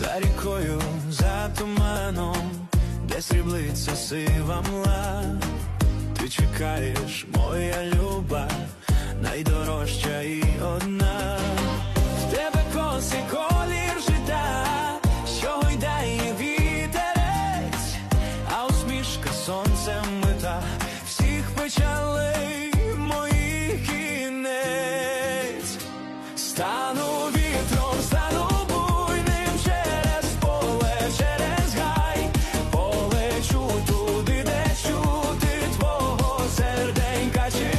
за рікою, за туманом, де сріблиться сива мла, ти чекаєш, моя люба, найдорожча і одна, в тебе коси колір жита, що гойдає вітерець, а усмішка сонцем мета всіх печалей моїх кінець. Стану passion